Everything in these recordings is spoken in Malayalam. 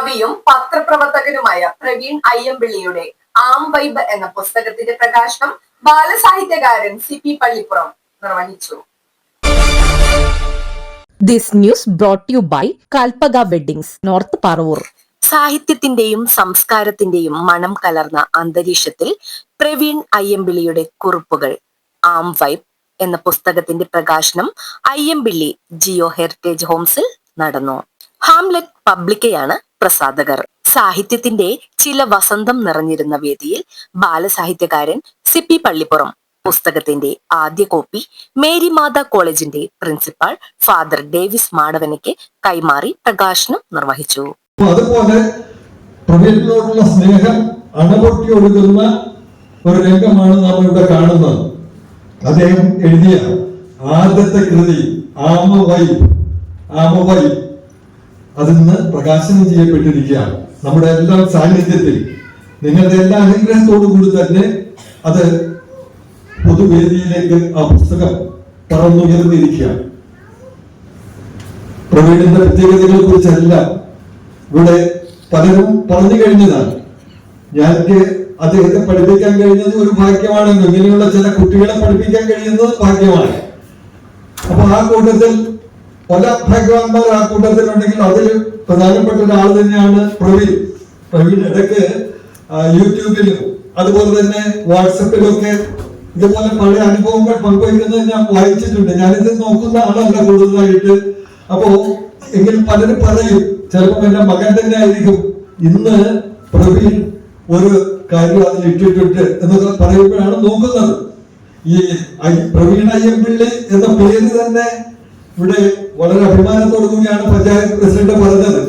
കവിയും പത്രപ്രവർത്തകനുമായ പ്രവീൺ അയ്യമ്പിള്ളിയുടെ ആം വൈബ് എന്ന പുസ്തകത്തിന്റെ പ്രകാശനം ബാലസാഹിത്യകാരൻ സി പി പള്ളിപ്പുറം നിർവഹിച്ചു This news brought to you by Kalpaga Weddings, North Parvur. സാഹിത്യത്തിന്റെയും സംസ്കാരത്തിന്റെയും മണം കലർന്ന അന്തരീക്ഷത്തിൽ പ്രവീൺ അയ്യമ്പിള്ളിയുടെ കുറിപ്പുകൾ ആം വൈബ് എന്ന പുസ്തകത്തിന്റെ പ്രകാശനം അയ്യമ്പിള്ളി ജിയോ ഹെറിറ്റേജ് ഹോംസിൽ നടന്നു ഹാംലെറ്റ് പബ്ലിക്കയാണ് പ്രസാധകർ. സാഹിത്യത്തിന്റെ ചില വസന്തം നിറഞ്ഞിരുന്ന വേദിയിൽ ബാലസാഹിത്യകാരൻ സിപ്പി പള്ളിപ്പുറം പുസ്തകത്തിന്റെ ആദ്യ കോപ്പി മേരി മാതാ കോളേജിന്റെ പ്രിൻസിപ്പാൾ ഫാദർ ഡേവിസ് മാടവനയ്ക്ക് കൈമാറി പ്രകാശനം നിർവഹിച്ചു. അതുപോലെ പ്രവീണിനോടുള്ള സ്നേഹം അണപൊട്ടി ഒഴുകുന്ന ഒരു രംഗമാണ് നാം ഇവിടെ കാണുന്നത്. അദ്ദേഹം എഴുതിയ ആദ്യത്തെ കൃതി ആമവൈ ആമവൈ അതിന്ന് പ്രകാശനം ചെയ്യപ്പെട്ടിരിക്കുകയാണ്. നമ്മുടെ എല്ലാ സാന്നിധ്യത്തിൽ നിങ്ങളുടെ എല്ലാ അനുഗ്രഹത്തോടു കൂടി തന്നെ അത് പൊതുവേദിയിലേക്ക് ആ പുസ്തകം പറന്നുയർന്നിരിക്കുകയാണ്. പ്രവീണിന്റെ പ്രത്യേകതകളെ കുറിച്ചല്ല ഇവിടെ പലരും പറഞ്ഞു കഴിഞ്ഞതാണ്. ഞാൻ അദ്ദേഹത്തെ പഠിപ്പിക്കാൻ കഴിയുന്നത് ഒരു ഭാഗ്യമാണെന്ന് ഇങ്ങനെയുള്ള ചില കുട്ടികളെ പഠിപ്പിക്കാൻ കഴിയുന്നത് ഭാഗ്യമാണ്. അപ്പൊ ആ കൂട്ടത്തിൽ പല ഭഗവാന്മാർ ആ കൂട്ടത്തിലുണ്ടെങ്കിൽ അതിൽ പ്രധാനപ്പെട്ട ഒരാൾ തന്നെയാണ് പ്രവീൺ. പ്രവീൺ ഇടയ്ക്ക് യൂട്യൂബിലും അതുപോലെ തന്നെ വാട്സപ്പിലൊക്കെ ഇതുപോലെ പല അനുഭവങ്ങൾ പങ്കുവയ്ക്കുന്നത് ഞാൻ വായിച്ചിട്ടുണ്ട്. ഞാനിത് നോക്കുന്ന ആളല്ല കൂടുതലായിട്ട്. അപ്പോ എങ്കിൽ പലരും പറയും ചിലപ്പോൾ എന്റെ മകൻ തന്നെ ആയിരിക്കും ഇന്ന് പ്രവീൺ ഒരു കാര്യം അതിൽ ഇട്ടിട്ടുണ്ട് എന്നൊക്കെ പറയുമ്പോഴാണ് നോക്കുന്നത്. ഈ പ്രവീൺ അയ്യമ്പിള്ളി എന്ന പേര് തന്നെ ഇവിടെ വളരെ അഭിമാനത്തോടു കൂടിയാണ് പഞ്ചായത്ത് പ്രസിഡന്റ് പറഞ്ഞത്.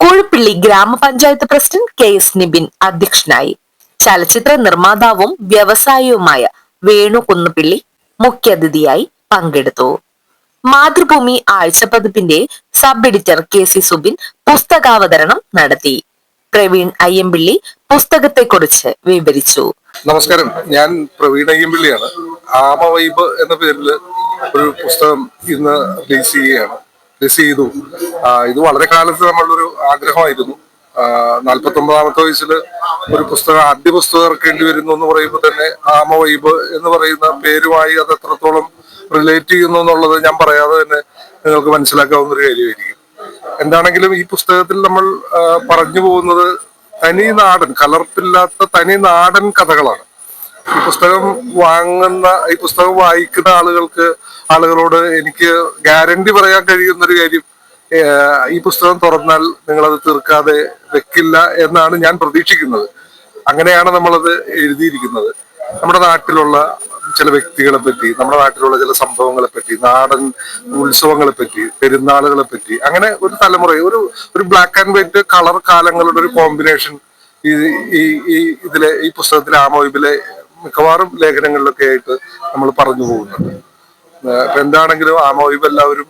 കൂഴുപ്പിള്ളി ഗ്രാമപഞ്ചായത്ത് പ്രസിഡന്റ് കെ എസ് നിബിൻ അധ്യക്ഷനായി. ചലച്ചിത്ര നിർമ്മാതാവും വ്യവസായിയുമായ വേണു കുന്നുപിള്ളി മുഖ്യാതിഥിയായി പങ്കെടുത്തു. Mathrubhumi ആഴ്ചപ്പതിപ്പിന്റെ sub editor K C Subin പുസ്തകാവതരണം നടത്തി. പ്രവീൺ അയ്യമ്പിള്ളി പുസ്തകത്തെക്കുറിച്ച് വിവരിച്ചു. നമസ്കാരം. ഞാൻ പ്രവീൺ അയ്യമ്പിള്ളിയാണ് ആമവൈബ് എന്ന പേരിൽ ഒരു പുസ്തകം ഇന്ന് റിലീസ് ചെയ്യുകയാണ്. റിലീസ് ചെയ്തു. ഇത് വളരെ കാലത്ത് നമ്മളൊരു ആഗ്രഹമായിരുന്നു. നാൽപ്പത്തി ഒമ്പതാമത്തെ വയസ്സിൽ ഒരു പുസ്തകം ആദ്യ പുസ്തകം ഇറക്കേണ്ടി വരുന്നു എന്ന് പറയുമ്പോൾ തന്നെ ആമ വൈബ് എന്ന് പറയുന്ന പേരുമായി അത് എത്രത്തോളം റിലേറ്റ് ചെയ്യുന്നു എന്നുള്ളത് ഞാൻ പറയാതെ തന്നെ നിങ്ങൾക്ക് മനസ്സിലാക്കാവുന്ന ഒരു കാര്യമായിരിക്കും. എന്താണെങ്കിലും ഈ പുസ്തകത്തിൽ നമ്മൾ പറഞ്ഞു പോകുന്നത് തനി നാടൻ കലർപ്പില്ലാത്ത തനി നാടൻ കഥകളാണ്. ഈ പുസ്തകം വാങ്ങുന്ന ഈ പുസ്തകം വായിക്കുന്ന ആളുകൾക്ക് ആളുകളോട് എനിക്ക് ഗ്യാരണ്ടി പറയാൻ കഴിയുന്ന ഒരു കാര്യം ഈ പുസ്തകം തുറന്നാൽ നിങ്ങളത് തീർക്കാതെ വെക്കില്ല എന്നാണ് ഞാൻ പ്രതീക്ഷിക്കുന്നത്. അങ്ങനെയാണ് നമ്മളത് എഴുതിയിരിക്കുന്നത്. നമ്മുടെ നാട്ടിലുള്ള ചില വ്യക്തികളെ പറ്റി നമ്മുടെ നാട്ടിലുള്ള ചില സംഭവങ്ങളെ പറ്റി നാടൻ ഉത്സവങ്ങളെ പറ്റി പെരുന്നാളുകളെ പറ്റി അങ്ങനെ ഒരു തലമുറ ഒരു ഒരു ബ്ലാക്ക് ആൻഡ് വൈറ്റ് കളർ കാലങ്ങളുടെ ഒരു കോമ്പിനേഷൻ ഈ ഈ ഈ ഇതിലെ ഈ പുസ്തകത്തിലെ ആമോയിബിലെ മിക്കവാറും ലേഖനങ്ങളിലൊക്കെ ആയിട്ട് നമ്മൾ പറഞ്ഞു പോകുന്നുണ്ട്. അപ്പൊ എന്താണെങ്കിലും ആമോയിബ് എല്ലാവരും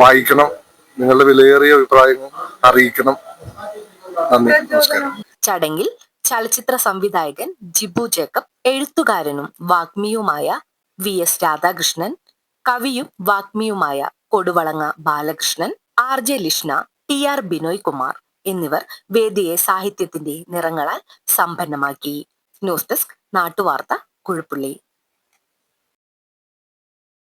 വായിക്കണം നിങ്ങളുടെ വിലയേറിയ അഭിപ്രായങ്ങൾ അറിയിക്കണം. നന്ദി നമസ്കാരം. ചടങ്ങിൽ ചലച്ചിത്ര സംവിധായകൻ ജിബു ജേക്കബ് എഴുത്തുകാരനും വാഗ്മിയുമായ വി എസ് രാധാകൃഷ്ണൻ കവിയും വാഗ്മിയുമായ Koduvalanga Balakrishnan R J Lishna T R Binoy Kumar എന്നിവർ വേദിയെ സാഹിത്യത്തിന്റെ നിറങ്ങളാൽ സമ്പന്നമാക്കി. News desk നാട്ടുവാർത്ത കുഴപ്പുള്ളി.